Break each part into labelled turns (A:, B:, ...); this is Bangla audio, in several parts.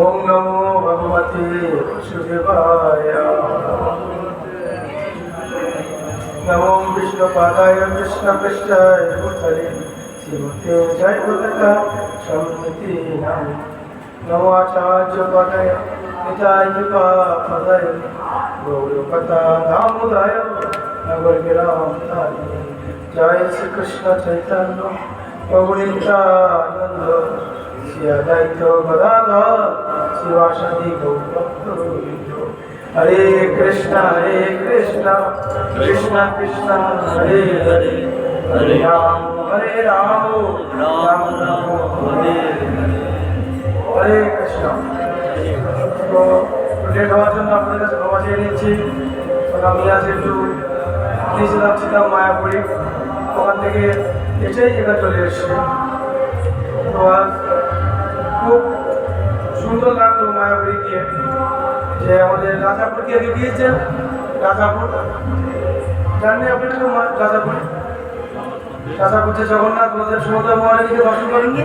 A: ওম নমো ভগবতে সুদেবায় নমো বিষ্ণুপাদায় কৃষ্ণপৃষ্টায় ভূতলে শ্রীমতে জয় ভূতকা সম্মতি নাম নমো আচার্য পদায় নিতায় পদায় গৌরকতা ধামোদায় নগর বিরাম জয় শ্রীকৃষ্ণ চৈতন্য প্রভু নিত্যানন্দ दैत्यो गदाधर शिवाशनि गौरव हरे কৃষ্ণ হরে कृष्ण कृष्ण कृष्ण হরে রাম हरे রাম हरे राम राम হরে কৃষ্ণ তো লেট হওয়ার জন্য আপনাদের কাছে ক্ষমা চেয়ে নিচ্ছি আমি আজ একটু গিয়েছিলাম ছিলাম মায়াপুরি ওখান থেকে এসেই এখানে চলে এসেছি তো আজ সুন্দর লাগলো মায়াপুরীকে যে আমাদের রাজাপুরকে আগে দিয়েছেন রাজাপুর জানি আপনি রাজাপুর রাজাপুর যে জগন্নাথ আমাদের সমুদ্র মহারাজকে দর্শন করেননি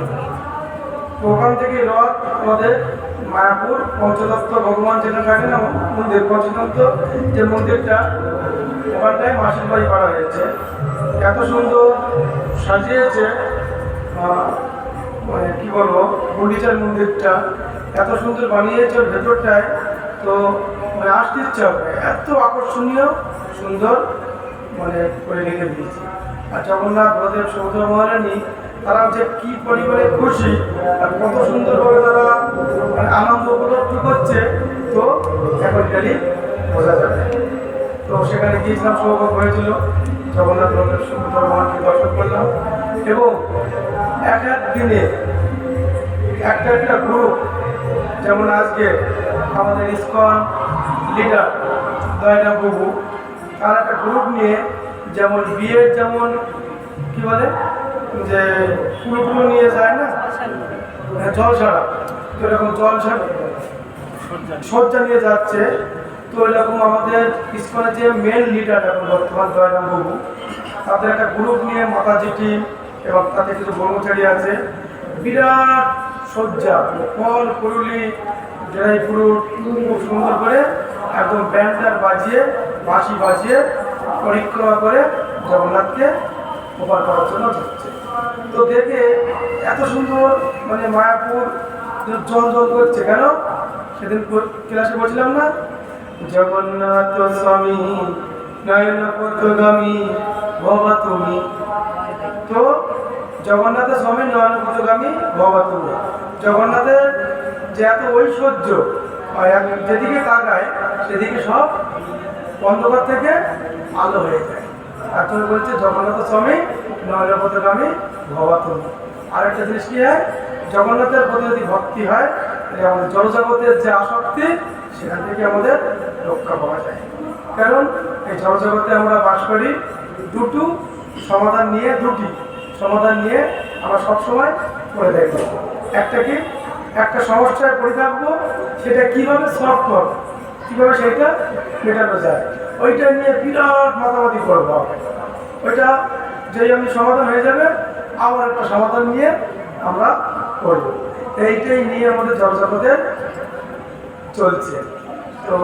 A: তো ওখান থেকে রথ আমাদের মায়াপুর পঞ্চদত্ত ভগবান যেন থাকে না মন্দির পঞ্চদত্ত যে মন্দিরটা ওখানটায় মাসির বাড়ি করা হয়েছে এত সুন্দর সাজিয়েছে মানে কি বলবো গুডিচার মন্দিরটা এত সুন্দর বানিয়েছে ওর ভেতরটায় তো মানে আসতে ইচ্ছে হবে এত আকর্ষণীয় সুন্দর মানে করে রেখে দিয়েছে আর জগন্নাথ বলদেব সৌধ মহারানী তারা যে কি পরিমাণে খুশি আর কত সুন্দরভাবে তারা মানে আনন্দ উপলব্ধি করছে তো এখন গেলে বোঝা যাবে তো সেখানে গিয়েছিলাম সৌভাগ হয়েছিল জগন্নাথ বলদেব সৌধ মহারানী দর্শন করলাম এবং এক এক দিনে একটা একটা গ্রুপ যেমন আজকে আমাদের ইসকন লিডার দয়না বহু তার একটা গ্রুপ নিয়ে যেমন বিয়ের যেমন কি বলে যে পুরোপুরো নিয়ে যায় না হ্যাঁ, জল ছাড়া তো এরকম জল ছাড়া শয্যা নিয়ে যাচ্ছে তো এরকম আমাদের ইসকনের যে মেন লিডার এখন বর্তমান দয়নাম বহু তাদের একটা গ্রুপ নিয়ে মাতাজি টিম এবং তাদের কিছু কর্মচারী আছে বিরাট সজ্জা ফল করুলি ড্রাই পুরো খুব সুন্দর করে একদম ব্যান্ডার বাজিয়ে বাঁশি বাজিয়ে পরিক্রমা করে জগন্নাথকে উপার করার জন্য যাচ্ছে তো দেখে এত সুন্দর মানে মায়াপুর জল জল করছে কেন সেদিন ক্লাসে বলছিলাম না জগন্নাথ স্বামী নয়ন পথগামী তুমি তো জগন্নাথের স্বামী নয়নপথগামী ভবতুল জগন্নাথের যে এত ঐশ্বর্য যেদিকে তাকায় সেদিকে সব অন্ধকার থেকে আলো হয়ে যায় আর তুমি বলছে জগন্নাথ স্বামী নয়নপথগামী ভবতুল আর একটা জিনিস কি হয় জগন্নাথের প্রতি যদি ভক্তি হয় তাহলে আমাদের জড়জগতের যে আসক্তি সেখান থেকে আমাদের রক্ষা পাওয়া যায় কারণ এই জড়জগতে আমরা বাস করি দুটো সমাধান নিয়ে দুটি সমাধান নিয়ে আমরা সবসময় করে দেখব একটা কি একটা সমস্যায় পড়ে থাকবো সেটা কীভাবে সলভ করব কীভাবে সেটা মেটানো যায় ওইটা নিয়ে বিরাট মাতামাতি করব ওইটা যেই আমি সমাধান হয়ে যাবে আবার একটা সমাধান নিয়ে আমরা করব এইটাই নিয়ে আমাদের জলজগতের চলছে তো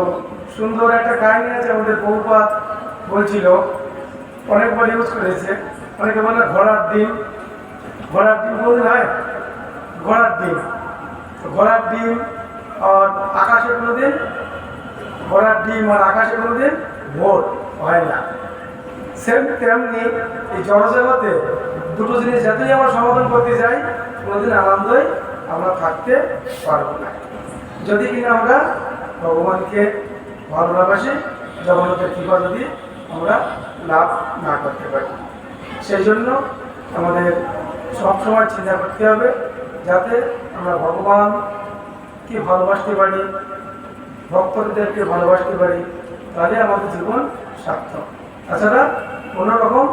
A: সুন্দর একটা কাহিনী আছে আমাদের বহুপাত বলছিল অনেকবার ইউজ করেছে অনেকে বলে ঘোড়ার ডিম ঘোড়ার ডিম বলুন হয় ঘোড়ার ডিম ঘোড়ার ডিম আর আকাশে কোনো দিন ঘোড়ার ডিম আর আকাশে কোনো দিন ভোট হয় না সেম তেমনি এই জনজগতে দুটো জিনিস যতই আমরা সমাধান করতে যাই কোনোদিন আনন্দই আমরা থাকতে পারবো না যদি কিনা আমরা ভগবানকে ভালোবাসি জগন্নাথের কৃপা যদি আমরা লাভ না করতে পারি সেই জন্য আমাদের সবসময় চিন্তা করতে হবে যাতে আমরা ভগবানকে ভালোবাসতে পারি ভক্তদেরকে ভালোবাসতে পারি তাহলে আমাদের জীবন সার্থক তাছাড়া কোনোরকম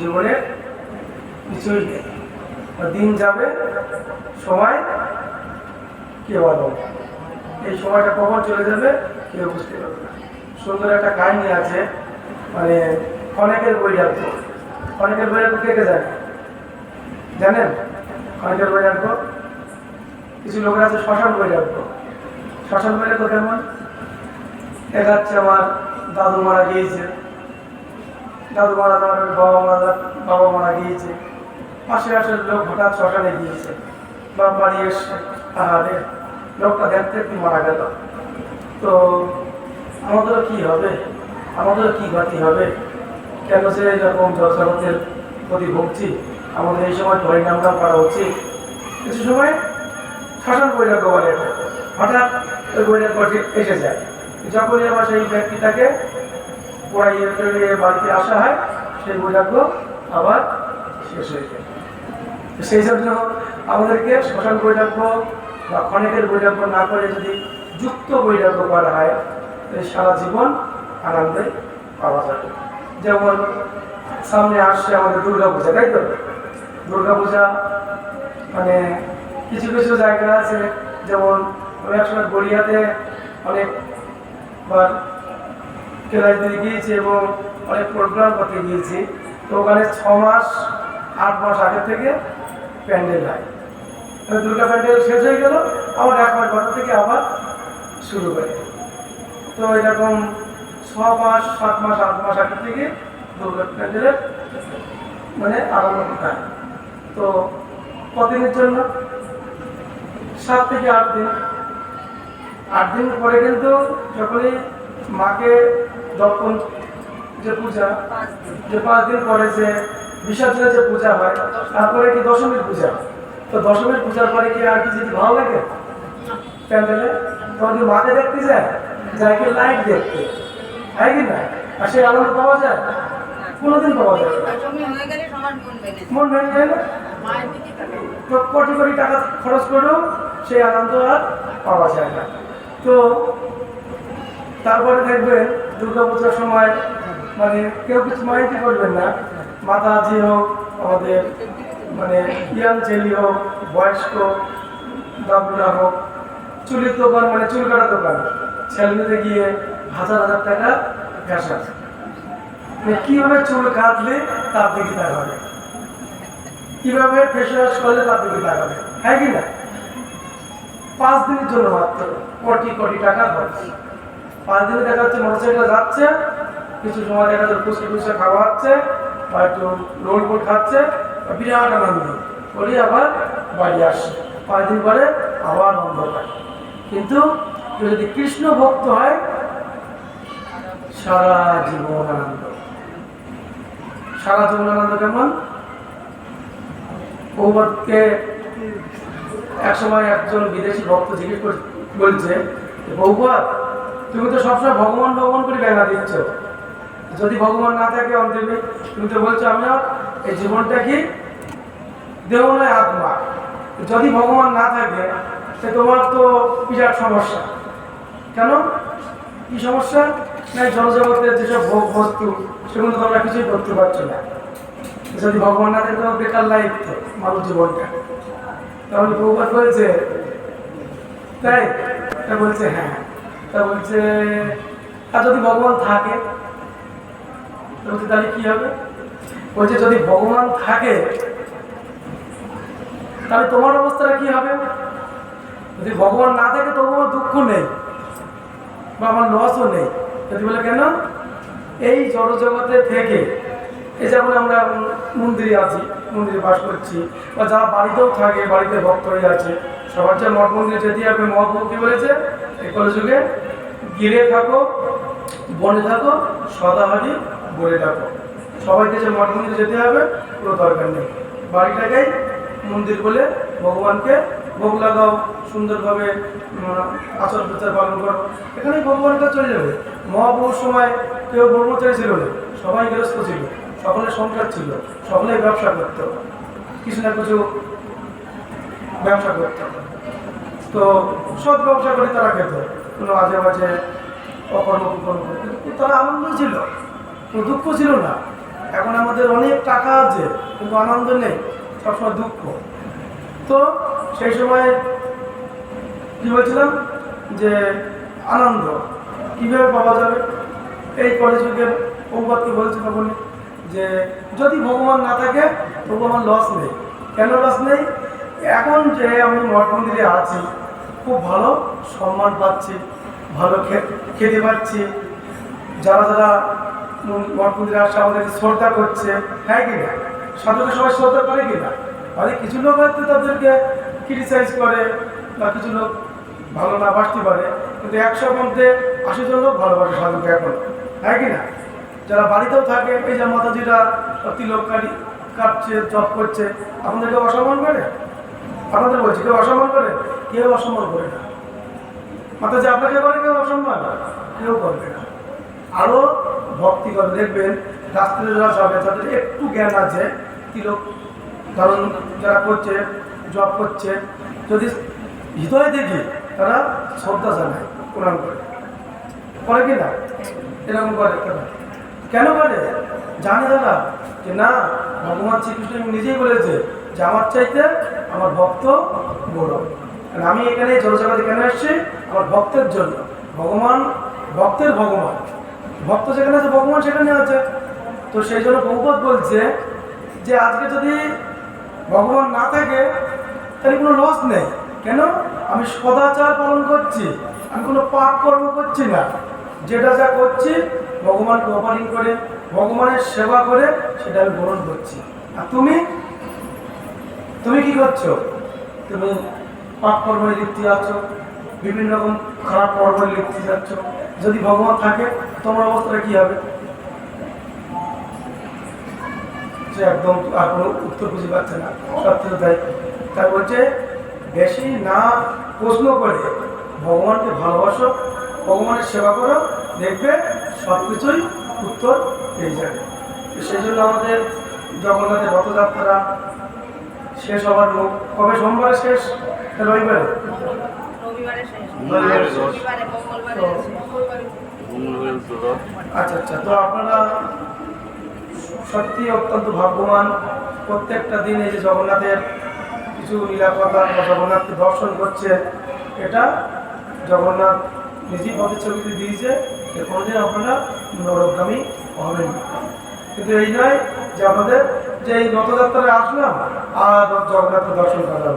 A: জীবনের কিছুই নেই দিন যাবে সময় কে বলো এই সময়টা কখন চলে যাবে কেউ বুঝতে পারবে না সুন্দর একটা কাহিনী আছে মানে অনেকের বই আছে খনিজের বাজার কে কে জানে জানেন বাজার তো কিছু লোকের আছে শ্মশান তো শ্মশান তো কেমন দেখাচ্ছে আমার দাদু মারা গিয়েছে দাদু মারা যাওয়ার বাবা মারা বাবা মারা গিয়েছে পাশে আসের লোক হঠাৎ শ্মশানে গিয়েছে বা বাড়ি এসছে তাহলে লোকটা দেখতে একটু মারা গেল তো আমাদেরও কি হবে আমাদেরও কি গতি হবে কেন সে এরকম জনসাধারণের ক্ষতি ভুগছি আমাদের এই সময় ধরে নামটা করা উচিত কিছু সময় শাসন বৈরাগ্য বলে হঠাৎ ওই বৈরাগ্য ঠিক এসে যায় যখনই আবার সেই ব্যক্তিটাকে পড়াইয়ে বাড়িতে আসা হয় সেই বৈরাগ্য আবার শেষ হয়ে যায় সেই জন্য আমাদেরকে শ্মশান বৈরাগ্য বা ক্ষণিকের বৈরাগ্য না করে যদি যুক্ত বৈরাগ্য করা হয় সারা জীবন আনন্দে পাওয়া যাবে যেমন সামনে আসছে আমাদের দুর্গাপূজা তাই তো দুর্গাপূজা মানে কিছু কিছু জায়গা আছে যেমন আমি একসময় গড়িয়াতে অনেকবার কেলাস দিয়ে গিয়েছি এবং অনেক প্রোগ্রাম করতে গিয়েছি তো ওখানে ছ মাস আট মাস আগে থেকে প্যান্ডেল হয় তাহলে দুর্গা প্যান্ডেল শেষ হয়ে গেল আবার এক মাস ঘর থেকে আবার শুরু হয়ে তো এরকম মাস সাত মাস আট মাস আগে থেকে দুর্ঘটনাদের মানে আরম্ভ হয় তো কদিনের জন্য সাত থেকে আট দিন আট দিন পরে কিন্তু যখনই মাকে যখন যে পূজা যে পাঁচ দিন পরে যে বিসর্জনের যে পূজা হয় তারপরে কি দশমীর পূজা তো দশমীর পূজার পরে কি আর কি যদি ভালো লাগে প্যান্ডেলে তখন কি মাকে দেখতে যায় যাকে লাইট দেখতে তাই কি না আর সেই আনন্দ পাওয়া যায় কোনোদিন পাওয়া যায় মন ভেঙে যায় না কোটি কোটি টাকা খরচ করেও সেই আনন্দ আর পাওয়া যায় না তো তারপরে দেখবেন দুর্গাপূজার সময় মানে কেউ কিছু মাইতে করবেন না মাতাজি হোক আমাদের মানে ইয়াং জেলি হোক বয়স্ক বাবুরা হোক চুলের দোকান মানে চুল কাটার দোকান ছেলেমেয়েদের গিয়ে হাজার হাজার টাকা ক্যাশ আছে কিভাবে চুল কাটলে তার দিকে তার হবে কীভাবে ফেস ওয়াশ করলে তার দিকে তার হবে হ্যাঁ কি না পাঁচ দিনের জন্য মাত্র কোটি কোটি টাকা খরচ পাঁচ দিনে দেখা যাচ্ছে মোটরসাইকেল যাচ্ছে কিছু সময় দেখা যাচ্ছে পুষে পুষে খাওয়া হচ্ছে বা একটু রোল ফোল খাচ্ছে বিরাট আনন্দ করি আবার বাড়ি আসে পাঁচ দিন পরে আবার আনন্দ অন্ধকার কিন্তু যদি কৃষ্ণ ভক্ত হয় সারা জীবন আনন্দ সারা জীবন আনন্দ কেমন একজন বিদেশি ভক্ত জিজ্ঞেস বলছে তুমি তো সবসময় ভগবান ভগবান করে দিচ্ছ যদি ভগবান না থাকে অন্তরে তুমি তো বলছো আমিও এই জীবনটা কি দেহ নয় আত্মা যদি ভগবান না থাকে সে তোমার তো বিরাট সমস্যা কেন কি সমস্যা এই জনজগতের যেসব ভোগ বস্তু সেগুলো তো আমরা কিছুই করতে পারছি না যদি ভগবান না দেখো বেকার লাইফ মানুষ জীবনটা তাহলে ভগবান বলছে তাই তা বলছে হ্যাঁ তা বলছে আর যদি ভগবান থাকে বলছে তাহলে কি হবে বলছে যদি ভগবান থাকে তাহলে তোমার অবস্থাটা কি হবে যদি ভগবান না থাকে তবুও দুঃখ নেই বা আমার লসও নেই যদি বলে কেন এই জড়জগতে থেকে এই যেমন আমরা মন্দিরে আছি মন্দিরে বাস করছি বা যারা বাড়িতেও থাকে বাড়িতে ভক্ত আছে সবার যে মঠ মন্দিরে যেতে হবে মহাপ্রভুকে বলেছে এই কলযুগে গিরে থাকো বনে থাকো সদাহারি বলে থাকো সবাইকে যে মঠ মন্দিরে যেতে হবে কোনো দরকার নেই বাড়িটাকেই মন্দির বলে ভগবানকে ভোগ লাগাও সুন্দরভাবে আচার প্রচার পালন করো এখানে কাজ চলে যাবে মহাপুর সময় কেউ ব্রহ্মচারী ছিল না সবাই গৃহস্থ ছিল সকলের সংসার ছিল সকলে ব্যবসা করত কিছু না কিছু ব্যবসা করত তো সব ব্যবসা করে তারা খেত কোনো মাঝে মাঝে অকর্ম কুকর্ম করতে তারা আনন্দ ছিল কোনো দুঃখ ছিল না এখন আমাদের অনেক টাকা আছে কিন্তু আনন্দ নেই সবসময় দুঃখ তো সেই সময় কি বলছিলাম যে আনন্দ কীভাবে পাওয়া যাবে এই কলেজকে বহুপাতকে বলছে তখন যে যদি ভগবান না থাকে তবু আমার লস নেই কেন লস নেই এখন যে আমি মঠ মন্দিরে আছি খুব ভালো সম্মান পাচ্ছি ভালো খেতে পাচ্ছি যারা যারা মঠ মন্দিরে আসছে আমাদেরকে শ্রদ্ধা করছে হ্যাঁ কি না সবাই শ্রদ্ধা করে কিনা আরে কিছু লোক হয়তো তাদেরকে ক্রিটিসাইজ করে বা কিছু লোক ভালো না বাসতে পারে কিন্তু একশোর মধ্যে আশি জন লোক ভালোবাসে সাধুকে এখন হ্যাঁ কি না যারা বাড়িতেও থাকে এই যে মাতাজিরা তিলক কাটি কাটছে জব করছে আপনাদেরকে অসম্মান করে আপনাদের বলছি কেউ অসম্মান করে কেউ অসম্মান করে না মাতাজি আপনাকে বলে কেউ অসম্মান কেউ করবে না আরও ভক্তি করে দেখবেন রাস্তায় যারা যাবে তাদের একটু জ্ঞান আছে তিলক কারণ যারা করছে জব করছে যদি হৃদয় দেখি তারা শ্রদ্ধা জানায় কোরআন করে করে কি না এরকম করে কেন কেন করে জানে তারা যে না ভগবান শ্রীকৃষ্ণ নিজেই বলেছে যে আমার চাইতে আমার ভক্ত বড় আমি এখানে জলজাগাতে কেন এসেছি আমার ভক্তের জন্য ভগবান ভক্তের ভগবান ভক্ত যেখানে আছে ভগবান সেখানে আছে তো সেই জন্য বহুপথ বলছে যে আজকে যদি ভগবান না থাকে তাহলে কোনো লস নেই কেন আমি সদাচার পালন করছি আমি কোনো পাপ কর্ম করছি না যেটা যা করছি ভগবান অপারিং করে ভগবানের সেবা করে সেটা আমি গ্রহণ করছি আর তুমি তুমি কি করছো তুমি পাপ কর্মে লিপ্তি যাচ্ছ বিভিন্ন রকম খারাপ কর্মে লিপ্তি যাচ্ছ যদি ভগবান থাকে তোমার অবস্থাটা কী হবে সে একদম আর কোনো উত্তর খুঁজে পাচ্ছে না সব থেকে তাই তাই বলছে বেশি না প্রশ্ন করে ভগবানকে ভালোবাসো ভগবানের সেবা করো দেখবে সব কিছুই উত্তর পেয়ে যাবে সেই জন্য আমাদের জগন্নাথের রথযাত্রা শেষ হবার লোক কবে সোমবারে শেষ রবিবারে আচ্ছা আচ্ছা তো আপনারা সত্যি অত্যন্ত ভাগ্যবান প্রত্যেকটা দিন এই যে জগন্নাথের কিছু নিরাপত্তা বা জগন্নাথকে দর্শন করছে এটা জগন্নাথ নিজেই প্রতিচ্ছবিতে দিয়েছে এর কোনোদিন আপনারা নরকগামী হবেন কিন্তু এই নয় যে আমাদের যে এই রথযাত্রায় আসলাম আর জগন্নাথের দর্শন করলাম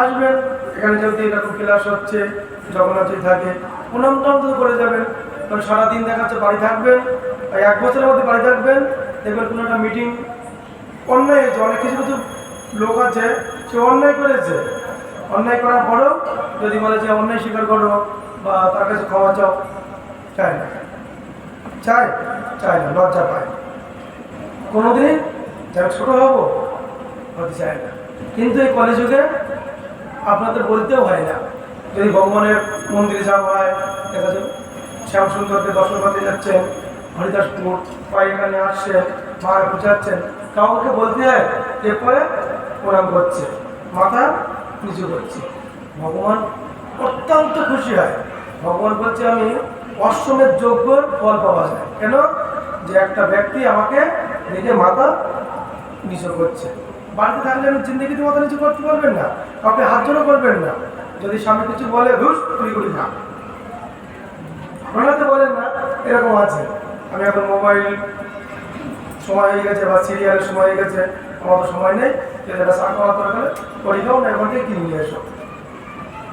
A: আসবেন এখানে যেহেতু এরকম ক্লাস হচ্ছে জগন্নাথই থাকে প্রণাম টান করে যাবেন কারণ সারাদিন দেখাচ্ছে বাড়ি থাকবেন এক বছরের মধ্যে বাড়ি থাকবেন এবার কোনো একটা মিটিং অন্যায় হয়েছে অনেক কিছু কিছু লোক আছে সে অন্যায় করেছে অন্যায় করার পরেও যদি বলে যে অন্যায় স্বীকার করো বা তার কাছে ক্ষমা চাও চায় না চায় চায় না লজ্জা পায় কোনোদিন যারা ছোটো হবো হতে চায় না কিন্তু এই কলেজুগে আপনাদের বলতেও হয় না যদি ভগবানের মন্দিরে যাওয়া হয় দেখা যাবে শ্যামসুন্দরকে দর্শন করতে যাচ্ছেন হরিদাসপুর পায়খানে আসছেন মা বুঝাচ্ছেন কাউকে বলতে হয় এরপরে প্রণাম করছে মাথা নিচু করছে ভগবান অত্যন্ত খুশি হয় ভগবান বলছে আমি অষ্টমের যোগ্য ফল পাওয়া যায় কেন যে একটা ব্যক্তি আমাকে দেখে মাথা নিচু করছে বাড়িতে থাকলে আমি জিন্দগিতে মাথা নিচু করতে পারবেন না কাউকে হাত জোড়ো করবেন না যদি স্বামী কিছু বলে ঘুষ তুই করি না তো বলেন না এরকম আছে আমি এখন মোবাইল সময় হয়ে গেছে বা সিরিয়ালের সময় হয়ে গেছে আমার তো সময় নেই যেটা সার করা দরকার করি দাও না এখান কিনে নিয়ে এসো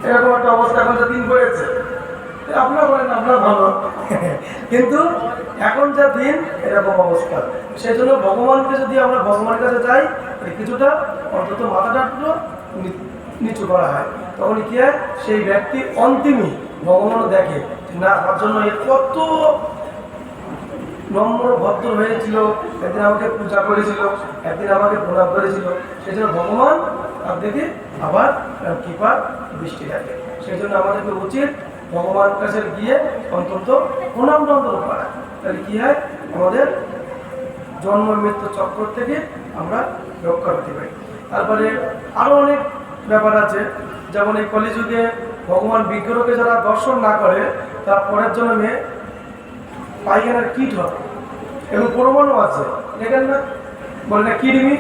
A: এরকম একটা অবস্থা এখন তো দিন পড়েছে আপনার বলেন আপনার ভালো কিন্তু এখন যা দিন এরকম অবস্থা সেই জন্য ভগবানকে যদি আমরা ভগবানের কাছে যাই কিছুটা অন্তত মাথাটা একটু নিচু করা হয় তখন কি হয় সেই ব্যক্তি অন্তিমই ভগবানও দেখে না তার জন্য কত নম্র ভদ্র হয়েছিল একদিন আমাকে পূজা করেছিল একদিন আমাকে প্রণাম করেছিল সেই জন্য ভগবান তার দিকে আবার কৃপার দৃষ্টি থাকে সেই জন্য আমাদেরকে উচিত ভগবান কাছে গিয়ে অন্তত প্রণাম টন্তর করা তাহলে কী হয় আমাদের জন্ম মৃত্যু চক্র থেকে আমরা রক্ষা পেতে পারি তারপরে আরও অনেক ব্যাপার আছে যেমন এই কলিযুগে ভগবান বিগ্রহকে যারা দর্শন না করে তার পরের জন্মে পাইখানার কিট হবে এবং প্রমাণও আছে দেখেন না বলে না কিডমি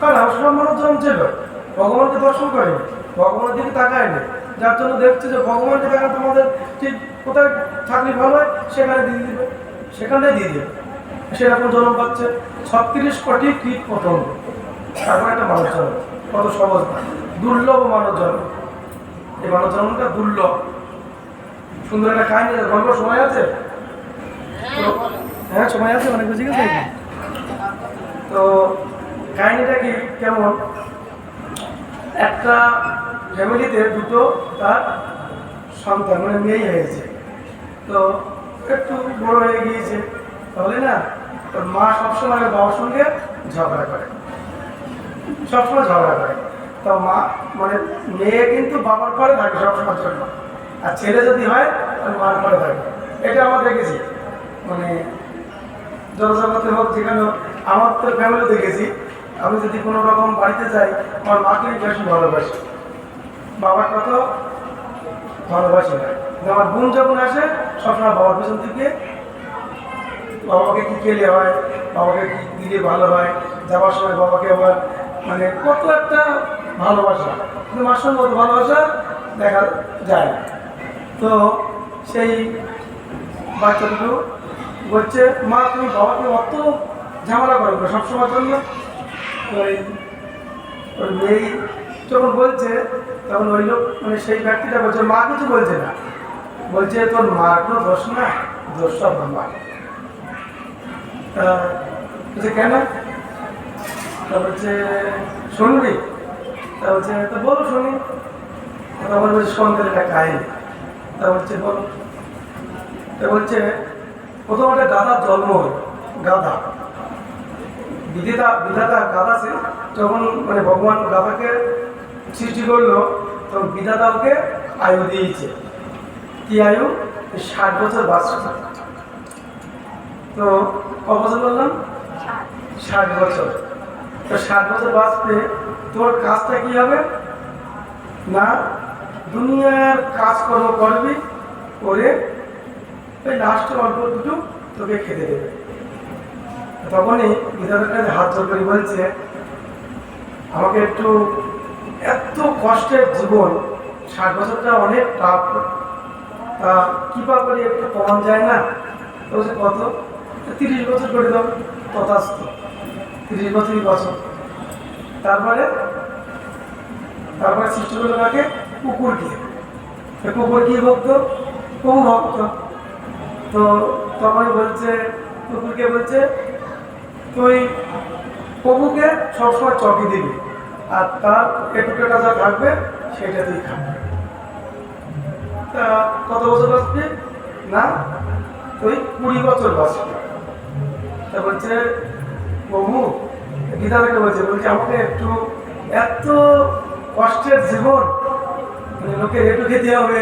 A: কারণ হাসপাতাল মানুষ জন্ম ছিল ভগবানকে দর্শন করেনি ভগবানের দিকে তাকায়নি যার জন্য দেখছে যে ভগবানকে দেখা তোমাদের ঠিক কোথায় থাকলে ভালো হয় সেখানে দিয়ে দিবে সেখানে দিয়ে দেবে সেরকম জন্ম পাচ্ছে ছত্রিশ কোটি কীট পতঙ্গ তারপর একটা মানুষ জন্ম কত সহজ না দুর্লভ মানব জন্ম এই মানব জন্মটা দুর্লভ সুন্দর একটা কাহিনী গল্প সময় আছে হ্যাঁ সময় আছে অনেক বুঝে গেছে হ্যাঁ। তো কাহিনিটা কি কেমন একটা ফ্যামিলিতে দুটো তার সন্তান মানে মেয়েই হয়েছে তো একটু বড় হয়ে গিয়েছে তাহলে না তোর মা সবসময় বাবার সঙ্গে ঝগড়া করে সবসময় ঝগড়া করে তো মা মানে মেয়ে কিন্তু বাবার পরে থাকে সবসময় জন্য আর ছেলে যদি হয় তাহলে মার পরে থাকে এটা আমার দেখেছি মানে জনজগতে হোক যেখানে আমার তো ফ্যামিলি দেখেছি আমি যদি কোনো রকম বাড়িতে যাই আমার মাকে বেশি ভালোবাসি বাবার কত ভালোবাসি না আমার বোন যখন আসে সবসময় বাবার পেছন থেকে বাবাকে কি খেলে হয় বাবাকে কি দিলে ভালো হয় যাওয়ার সময় বাবাকে আবার মানে কত একটা ভালোবাসা কিন্তু মার সঙ্গে ভালোবাসা দেখা যায় তো সেই বা চন্দ্র বলছে মা তুমি বাবাকে অত ঝামেলা করো সবসময় জন্য মেয়ে যখন বলছে তখন ওই লোক মানে সেই ব্যক্তিটা বলছে মা কিছু বলছে না বলছে তোর মার কোনো দোষ না দোষ সব মা কেন তা বলছে শুনবি তা বলছে তা বলো শুনি তারপর বলছে সন্ধ্যের একটা কাহিনী তা বলছে বলো বলছে প্রথমত একটা জন্ম হয় গাধা বিধিতা বিধাতা গাধা সে যখন মানে ভগবান গাধাকে সৃষ্টি করলো তখন বিধাতা ওকে আয়ু দিয়েছে কি আয়ু ষাট বছর বাস তো ক বছর বললাম ষাট বছর তো ষাট বছর বাঁচতে তোর কাজটা কি হবে না দুনিয়ার কাজকর্ম করবি করে লাস্টের অল্প দুটো তোকে খেতে দেবে তখনই কাছে হাত জোর করে বলছে আমাকে একটু এত কষ্টের জীবন ষাট বছরটা অনেক টাফ তা কৃপা করে একটু যায় না বলছে কত তিরিশ বছর করে দাও তথাস্ত তিরিশ বছরই বছর তারপরে তারপরে সৃষ্টি করলো তাকে কুকুর দিয়ে কুকুর কি ভক্ত কুকুর ভক্ত তো তখন বলছে কুকুরকে বলছে তুই প্রভুকে সবসময় চকি দিবি আর তার পেটুকেটা যা থাকবে সেটা তুই খাবি তা কত বছর বাঁচবি না তুই কুড়ি বছর বাঁচবি তা বলছে প্রভু গীতাকে বলছে বলছে আমাকে একটু এত কষ্টের জীবন মানে লোকে এটুকে দিয়ে হবে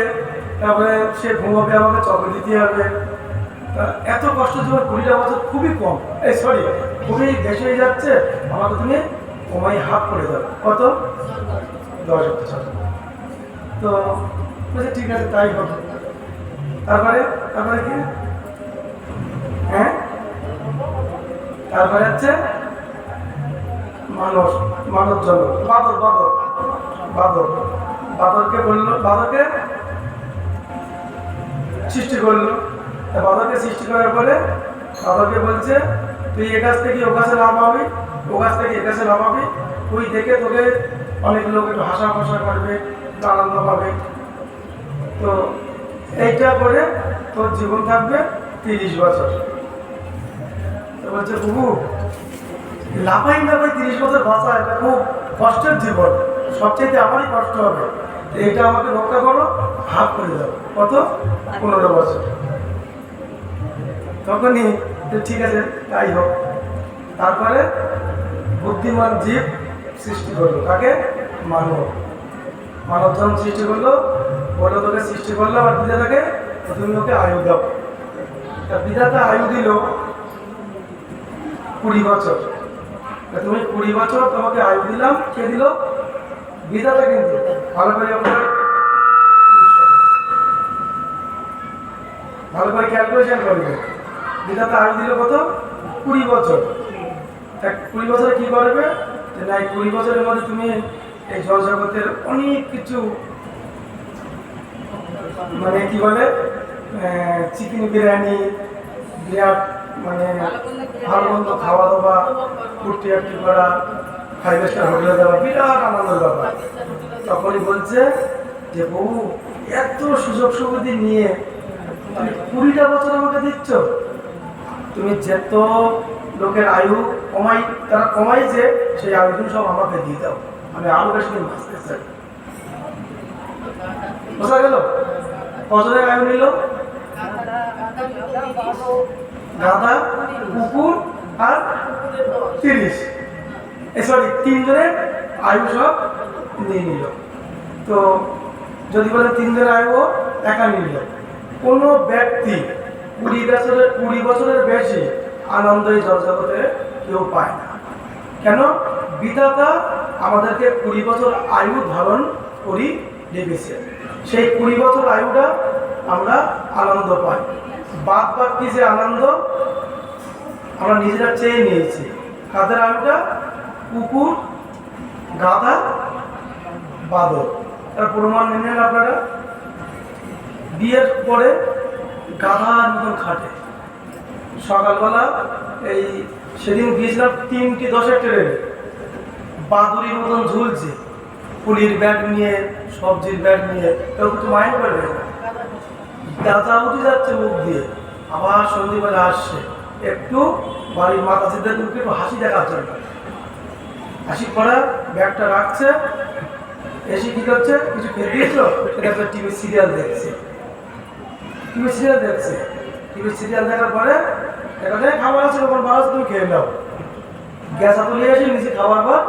A: তারপরে সে ঘুমাবে আমাকে চকে দিতে হবে এত কষ্ট জীবন কুড়িটা বছর খুবই কম এই সরি খুবই বেশি হয়ে যাচ্ছে আমাকে তুমি কমাই হাফ করে দাও কত দশ হাজার তো বলছে আচ্ছা, ঠিক আছে তাই হবে তারপরে তারপরে কি হ্যাঁ তারপরে হচ্ছে মানুষ মানব জন্ম বাদর বাদর বাদর বাদরকে বললো বাদরকে সৃষ্টি করলো বাধাকে সৃষ্টি করার পরে বাধাকে বলছে তুই এ কাছ থেকে ও কাছে লাভ পাবি ও কাছ থেকে এ গাছে লাভ পাবি তুই দেখে তোকে অনেক লোক একটু হাসা ফাসা করবে আনন্দ পাবে তো এইটা করে তোর জীবন থাকবে তিরিশ বছর তো বলছে লাভাই লাফাই লাফাই তিরিশ বছর বাঁচা এটা খুব কষ্টের জীবন সবচেয়ে আমারই কষ্ট হবে এটা আমাকে রক্ষা করো হাফ করে দাও কত পনেরো বছর তখনই ঠিক আছে তাই হোক তারপরে বুদ্ধিমান জীব সৃষ্টি করলো তাকে মানব মানব ধর্ম সৃষ্টি করলো ওটা তোকে সৃষ্টি করলো আর তাকে তুমি ওকে আয়ু দাও তা বিধাতা আয়ু দিল কুড়ি বছর তুমি কুড়ি বছর তোমাকে আয়ু দিলাম কে দিল বিধাতা কিন্তু ভালো করে আপনার ভালো করে ক্যালকুলেশন করবে বিধাতা আয়ু দিল কত কুড়ি বছর কুড়ি বছরে কি করবে না এই কুড়ি বছরের মধ্যে তুমি এই জলজগতের অনেক কিছু মানে কি বলে চিকেন বিরিয়ানি বিরাট মানে ভালো মন্দ খাওয়া দাওয়া ফুর্তি আর্টি করা ফাইভ স্টার হোটেলে যাওয়া বিরাট আনন্দ ব্যাপার তখনই বলছে যে বউ এত সুযোগ সুবিধা নিয়ে তুমি কুড়িটা বছর আমাকে দিচ্ছ তুমি যেত লোকের আয়ু কমাই তারা কমাই যে সেই আয়ু সব আমাকে দিয়ে দাও আমি আরো বেশি বাঁচতে চাই বোঝা গেল কজনের আয়ু নিল গাধা কুকুর আর তিরিশ সরি তিনজনের আয়ু সব নিয়ে নিল তো যদি বলে তিনজনের আয়ু একা নিল কোনো ব্যক্তি কুড়ি বছরের কুড়ি বছরের বেশি আনন্দ এই জলজগতে কেউ পায় না কেন বিধাতা আমাদেরকে কুড়ি বছর আয়ু ধারণ করি রেখেছে সেই কুড়ি বছর আয়ুটা আমরা আনন্দ পাই বাদ বাকি যে আনন্দ আমরা নিজেরা চেয়ে নিয়েছি কাদের আয়ুটা কুকুর গাধা বাদর তার প্রমাণ নিলেন আপনারা বিয়ের পরে গাধার মতন খাটে সকালবেলা এই সেদিন গিয়েছিলাম তিনটি দশের ট্রেনে বাদুরির মতন ঝুলছে পুলির ব্যাগ নিয়ে সবজির ব্যাগ নিয়ে এরকম কিছু মাইন্ড করবে দাদা উঠে যাচ্ছে মুখ দিয়ে আবার সন্ধ্যেবেলা আসছে একটু বাড়ির মাতা সিদ্ধার মুখে একটু হাসি দেখার জন্য হাসি পড়া ব্যাগটা রাখছে এসে কী করছে কিছু খেয়ে দিয়েছিল এটা টিভি সিরিয়াল দেখছে টিভি সিরিয়াল দেখছে টিভি সিরিয়াল দেখার পরে এখানে খাবার আছে ওখানে বারো তুমি খেয়ে নাও গ্যাস তুলে এসে নিজে খাবার পর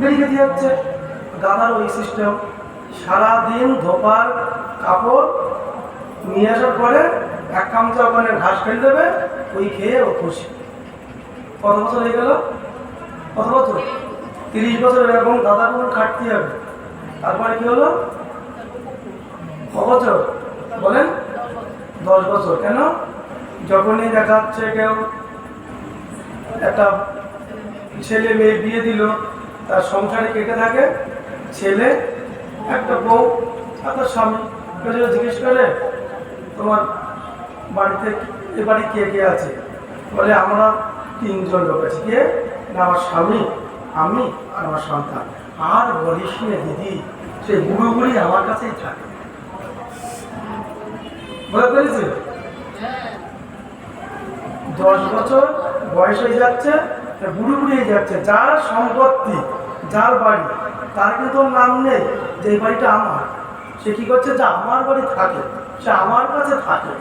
A: বেরিয়ে দিয়ে যাচ্ছে দাদার ওই সিস্টেম সারাদিন ধোপার কাপড় নিয়ে আসার পরে এক কামচা ওখানে ঘাস ফেলে দেবে ওই খেয়ে ও খুশি কত বছর হয়ে গেল কত বছর তিরিশ বছর এরকম দাদার মতো কাটতে হবে তারপরে কি হলো ক বলেন দশ বছর কেন যখনই দেখা যাচ্ছে কেউ একটা ছেলে মেয়ে বিয়ে দিল তার সংসারে কেটে থাকে ছেলে একটা বউ আর তার স্বামী জিজ্ঞেস করে তোমার বাড়িতে এ বাড়ি কে কে আছে বলে আমরা তিনজন লোক আছি কে না আমার স্বামী আমি আর আমার সন্তান আর বলিস দিদি সেই বুড়ো বুড়ি আমার কাছেই থাকে দশ বছর বয়স হয়ে যাচ্ছে বুড়ি বুড়ি হয়ে যাচ্ছে যার সম্পত্তি যার বাড়ি তার কিন্তু নাম নেই যে বাড়িটা আমার সে কি করছে যে আমার বাড়ি থাকে সে আমার কাছে থাকে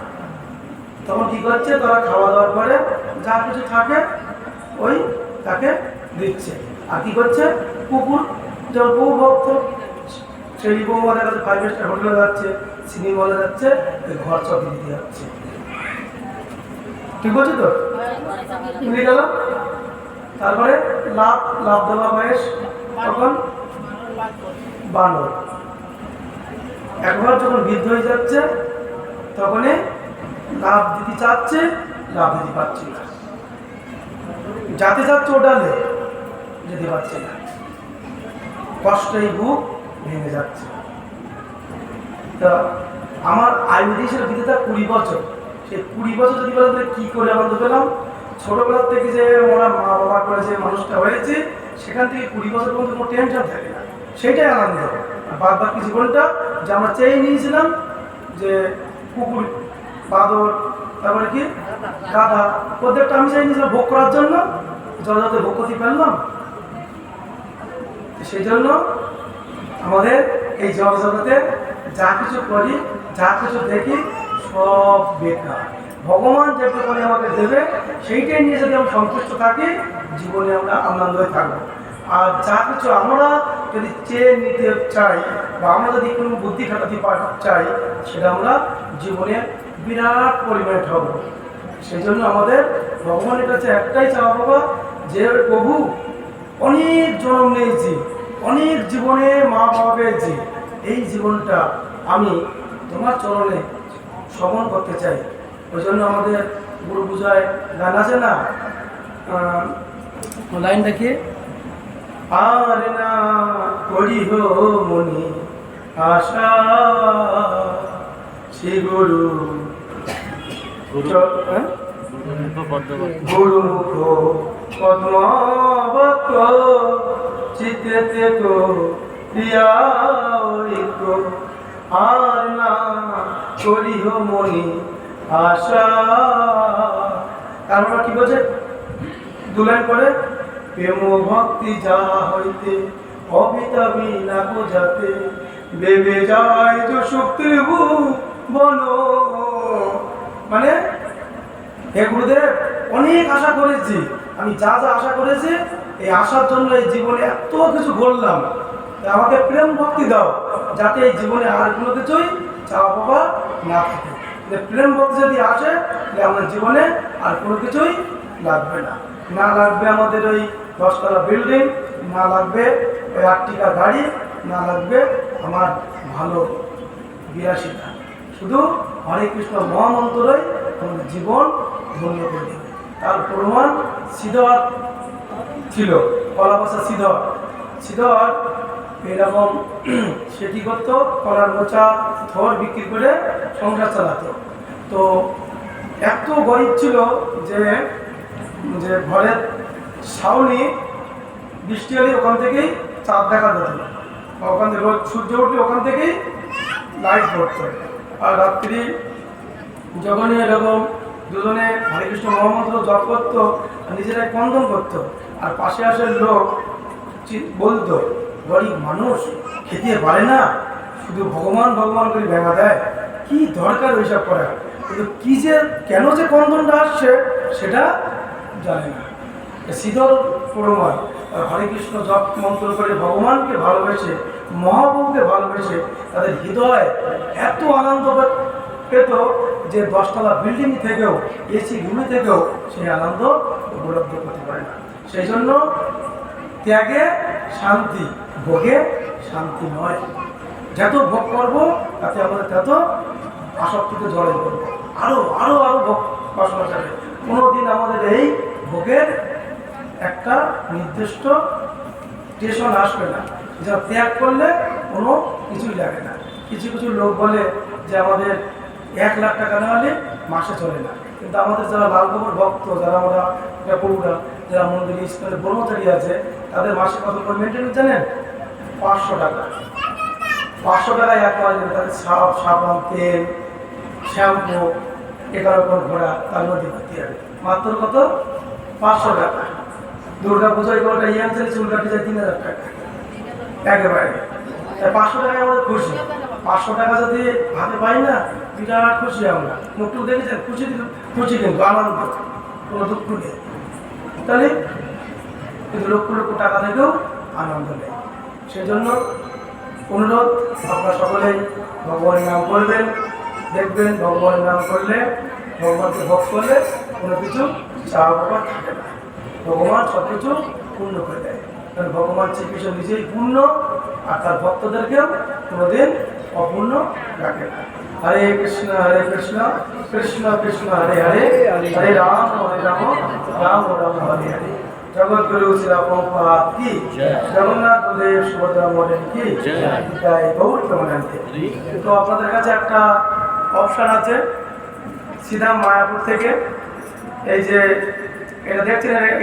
A: তখন কি করছে তারা খাওয়া দাওয়ার পরে যা কিছু থাকে ওই তাকে দিচ্ছে আর কি করছে কুকুর যেমন কুকুর ভক্ত সেই কাছে ফাইভ স্টার হোটেলে যাচ্ছে যাচ্ছে ঘর সব দিতে যাচ্ছে ঠিক তো মিলে গেল তারপরে লাভ লাভ দেওয়া বয়স তখন বানর একবার যখন বৃদ্ধ হয়ে যাচ্ছে তখনই লাভ দিতে চাচ্ছে লাভ দিতে পারছে না যাতে চাচ্ছে ওটালে যেতে পারছে না কষ্টই ভুক ভেঙে যাচ্ছে তা আমার আয়ুর্দেশের বিধেতা কুড়ি বছর সেই কুড়ি বছর যদি বলেন কি করে আনন্দ পেলাম ছোটবেলার থেকে যে ওরা মা বাবা করে যে মানুষটা হয়েছে সেখান থেকে কুড়ি বছর পর্যন্ত কোনো টেনশন থাকে না সেটাই আনন্দ বাদ বাকি জীবনটা যে আমরা চেয়ে নিয়েছিলাম যে কুকুর বাদর তারপরে কি গাধা প্রত্যেকটা আমি চাই নিয়েছিলাম ভোগ করার জন্য জলজাতে ভোগ করতে পারলাম সেই জন্য আমাদের এই জগতে যা কিছু করি যা কিছু দেখি সব বেকার ভগবান যে করে আমাকে দেবে সেইটাই নিয়ে যদি আমরা সন্তুষ্ট থাকি জীবনে আমরা আনন্দ হয়ে থাকবো আর যা কিছু আমরা যদি চেয়ে নিতে চাই বা আমরা যদি কোনো বুদ্ধি খাটাতে চাই সেটা আমরা জীবনে বিরাট পরিমাণে ঠব সেই জন্য আমাদের ভগবানের কাছে একটাই চাওয়া বাবা যে প্রভু অনেক জন্ম নিয়েছি অনেক জীবনে মা বাবা যে এই জীবনটা আমি তোমার চরণে শ্রবণ করতে চাই ওই জন্য আমাদের গুরু পূজায় গান আছে না লাইন দেখে আর না করি হো মনি আশা শ্রী গুরু গুরু হ্যাঁ? মুখ পদ্মাবত চিতেতে গো প্রিয়া আর না করিহ মনি আশা কি বলছে পরে প্রেম ভক্তি যা হইতে অবিতাবি না বেবে যায় তো শক্তির বলো মানে হে গুরুদেব অনেক আশা করেছি আমি যা যা আশা করেছি এই আসার জন্য এই জীবনে এত কিছু করলাম আমাকে প্রেম ভক্তি দাও যাতে এই জীবনে আর কোনো কিছুই চাওয়া পাওয়া না থাকে প্রেম ভক্তি যদি আসে তাহলে আমার জীবনে আর কোনো কিছুই লাগবে না না লাগবে আমাদের ওই দশতলা বিল্ডিং না লাগবে ওই আটটিকা গাড়ি না লাগবে আমার ভালো বিরাশিতা শুধু হরে কৃষ্ণ মহামন্ত্রই আমাদের জীবন ধন্য করে দেবে তার প্রমাণ সিদ্ধ ছিল কলা কলাপচা সিধর সিধর এরকম সেটি করতো কলার মোচা থর বিক্রি করে সংসার চালাতো তো এত গরিব ছিল যে যে ঘরের শাওনি বৃষ্টি হলে ওখান থেকেই চাঁদ দেখা যেত ওখান থেকে রোজ সূর্য উঠলে ওখান থেকেই লাইট পড়তো আর রাত্রি যখন এরকম দুজনে হরে কৃষ্ণ মহামন্ত্র জপ করতো নিজেরাই কন্দন করতো আর পাশে আসার লোক বলতো গরিব মানুষ খেতে পারে না শুধু ভগবান ভগবান করে ভেঙা দেয় কি দরকার ওইসব করা কিন্তু কি যে কেন যে কন্দনটা আসছে সেটা জানে না শীতল আর হরে কৃষ্ণ জপ মন্ত্র করে ভগবানকে ভালোবেসে মহাপ্রভুকে ভালোবেসে তাদের হৃদয় এত আনন্দ পেত যে দশতলা বিল্ডিং থেকেও এসি রুমে থেকেও সেই আনন্দ উপলব্ধ করতে পারে না সেই জন্য ত্যাগে শান্তি ভোগে শান্তি নয় যত ভোগ করব তাতে আমাদের তত আসক্তিতে জড়ে পড়ব আরও আরও আরও ভোগ বাসনা যাবে কোনোদিন আমাদের এই ভোগের একটা নির্দিষ্ট স্টেশন আসবে না যা ত্যাগ করলে কোনো কিছুই লাগে না কিছু কিছু লোক বলে যে আমাদের এক লাখ টাকা নেওয়ালে হলে মাসে চলে না কিন্তু আমাদের যারা লাল গোবর ভক্ত যারা আমরা পড়ুরা যারা মন্দির স্কুলে ব্রহ্মচারী আছে তাদের মাসে কত করে মেনটেন্স জানেন পাঁচশো টাকা পাঁচশো টাকায় এক পাওয়া যাবে তাদের সাপ সাবান তেল শ্যাম্পু এটার কোন ঘোরা তার মধ্যে করতে হবে মাত্র কত পাঁচশো টাকা দুর্গা পুজোয় কোনোটা ইয়ে আনছে চুল কাটে যায় তিন হাজার টাকা একেবারে তাই পাঁচশো টাকায় আমাদের খুশি পাঁচশো টাকা যদি হাতে পাই না বিরাট খুশি আমরা মুখটুক দেখেছেন খুশি খুশি কিন্তু আনন্দ কোনো দুঃখ নেই তাহলে কিন্তু লক্ষ লক্ষ টাকা থেকেও আনন্দ নেয় সেজন্য অনুরোধ আপনারা সকলেই ভগবানের নাম করবেন দেখবেন ভগবানের নাম করলে ভগবানকে ভোগ করলে কোনো কিছু চাওয়া পাওয়া থাকে না ভগবান সব কিছু পূর্ণ করে দেয় কারণ ভগবান শ্রীকৃষ্ণ নিজেই পূর্ণ আর তার ভক্তদেরকেও কোনোদিন অপূর্ণ রাখে না হরে কৃষ্ণ হরে কৃষ্ণ কৃষ্ণ কৃষ্ণ হরে হরে হরে রাম হরে রাম রাম রাম হরে হরে জগৎগুরু শিলাপ্রপাত কি জগন্নাথ দেব সুভদ্রা মডেল কি তাই বহুত তো আপনাদের কাছে একটা অপশন আছে সিধা মায়াপুর থেকে এই যে এটা দেখছেন